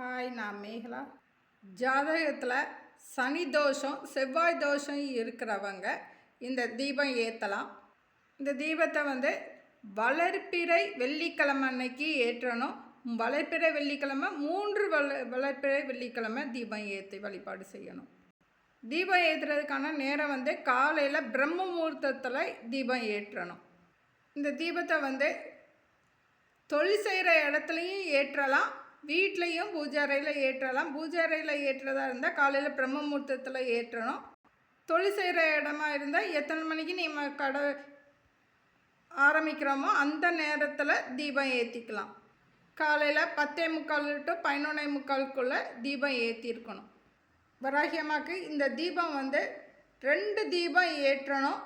Hi நான் மேகலா. ஜாதகத்தில் சனி தோஷம் செவ்வாய் தோஷம் இருக்கிறவங்க இந்த தீபம் ஏற்றலாம் இந்த தீபத்தை வந்து வளர்ப்பிறை வெள்ளிக்கிழமை அன்னைக்கு ஏற்றணும். வளர்ப்பிறை வெள்ளிக்கிழமை மூன்று வள வளர்ப்பிறை வெள்ளிக்கிழமை தீபம் ஏற்றி வழிபாடு செய்யணும். தீபம் ஏற்றுறதுக்கான நேரம் வந்து காலையில் பிரம்ம முகூர்த்தத்தில் தீபம் ஏற்றணும். இந்த தீபத்தை வந்து தொழில் செய்கிற இடத்துலையும் ஏற்றலாம். வீட்லேயும் பூஜை அறையில் ஏற்றலாம். பூஜை அறையில் ஏற்றுறதா இருந்தால் காலையில் பிரம்ம முகூர்த்தத்தில் ஏற்றணும். தொழில் செய்கிற இடமா இருந்தால் எத்தனை மணிக்கு நம்ம கடை ஆரம்பிக்கிறோமோ அந்த நேரத்தில் தீபம் ஏற்றிக்கலாம் காலையில் பத்தே முக்கால் டு பதினொன்னே முக்காலுக்குள்ளே தீபம் ஏற்றிருக்கணும் வராகியமாக்கு இந்த தீபம் வந்து ரெண்டு தீபம் ஏற்றணும்.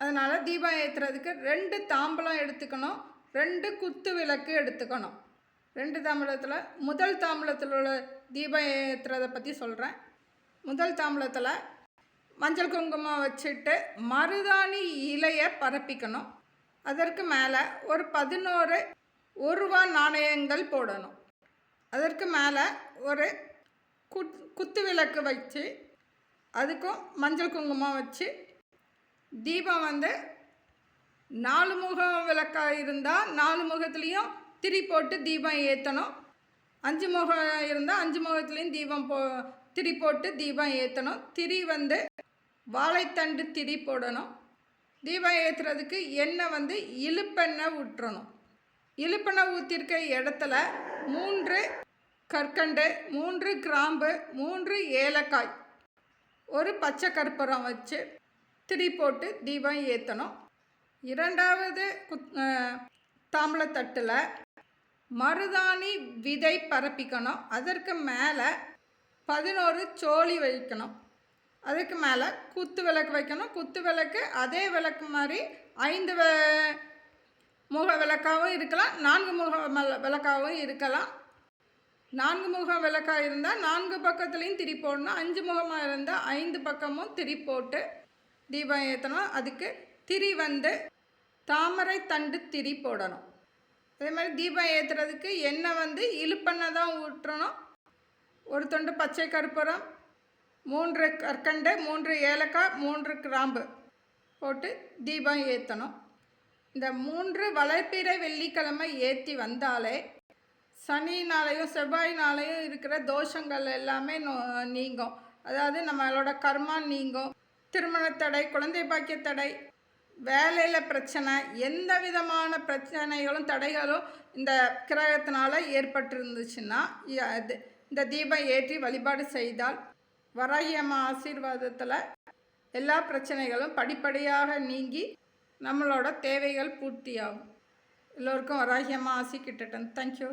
அதனால் தீபம் ஏற்றுறதுக்கு ரெண்டு தாம்பலம் எடுத்துக்கணும். ரெண்டு குத்து விளக்கு எடுத்துக்கணும். ரெண்டு தாம்பலத்தில் முதல் தாம்பலத்தில் உள்ள தீபம் ஏற்றுறதை பற்றி சொல்கிறேன் முதல் தாம்பலத்தில் மஞ்சள் குங்குமம் வச்சுட்டு மருதாணி இலையை பரப்பிக்கணும். அதற்கு மேலே ஒரு பதினோரு ஒரு ரூபா நாணயங்கள் போடணும். அதற்கு மேலே ஒரு குத் குத்து விளக்கு வச்சு அதுக்கும் மஞ்சள் குங்குமம் வச்சு தீபம் வந்து நாலு முகம் விளக்காக இருந்தால் நாலு முகத்துலேயும் திரி போட்டு தீபம் ஏற்றணும் அஞ்சு முகம் இருந்தால் அஞ்சு முகத்துலேயும் தீபம் போ திரி போட்டு தீபம் ஏற்றணும் திரி வந்து வாழைத்தண்டு திரி போடணும். தீபம் ஏற்றுறதுக்கு எண்ணெய் வந்து இழுப்பெண்ணெய் விட்டுறணும் இழுப்பெண்ணெய் ஊற்றிருக்க இடத்துல மூன்று கற்கண்டு மூன்று கிராம்பு மூன்று ஏலக்காய் ஒரு பச்சை கற்பூரம் வச்சு திரி போட்டு தீபம் ஏற்றணும் இரண்டாவது குத் தாம்பளத்தட்டில் மருதாணி விதை பரப்பிக்கணும். அதற்கு மேலே பதினோரு சோழி வைக்கணும். அதுக்கு மேலே குத்து விளக்கு வைக்கணும். குத்து விளக்கு அதே விளக்கு மாதிரி ஐந்து முக விளக்காகவும் இருக்கலாம். நான்கு முக விளக்காகவும் இருக்கலாம். நான்கு முக விளக்காக இருந்தால் நான்கு பக்கத்துலேயும் திரி போடணும். அஞ்சு முகமாக இருந்தால் ஐந்து பக்கமும் திரி போட்டு தீபம் ஏற்றணும் அதுக்கு திரி வந்து தாமரை தண்டு திரி போடணும். அதே மாதிரி தீபம் ஏற்றுறதுக்கு எண்ணெய் வந்து இழுப்பெண்ணெய் தான் ஊற்றணும். ஒரு தொண்டு பச்சை கருப்பூரம் மூன்று கற்கண்டு மூன்று ஏலக்காய் மூன்று கிராம்பு போட்டு தீபம் ஏற்றணும் இந்த மூன்று வளர்ப்பிறை வெள்ளிக்கிழமை ஏற்றி வந்தாலே சனினாலையும் செவ்வாயினாலையும் இருக்கிற தோஷங்கள் எல்லாமே நோ நீங்கும். அதாவது நம்மளோட கர்மா நீங்கும். திருமணத்தடை குழந்தை பாக்கிய தடை வேலையில் பிரச்சனை எந்த விதமான பிரச்சனைகளும் தடைகளும் இந்த கிரகத்தினால் ஏற்பட்டிருந்துச்சுன்னா இந்த தீபம் ஏற்றி வழிபாடு செய்தால் வராகி அம்மா ஆசீர்வாதத்தில் எல்லா பிரச்சனைகளும் படிப்படியாக நீங்கி நம்மளோட தேவைகள் பூர்த்தியாகும். எல்லோருக்கும் வராகி அம்மா ஆசி கிட்டட்டன். தேங்க்யூ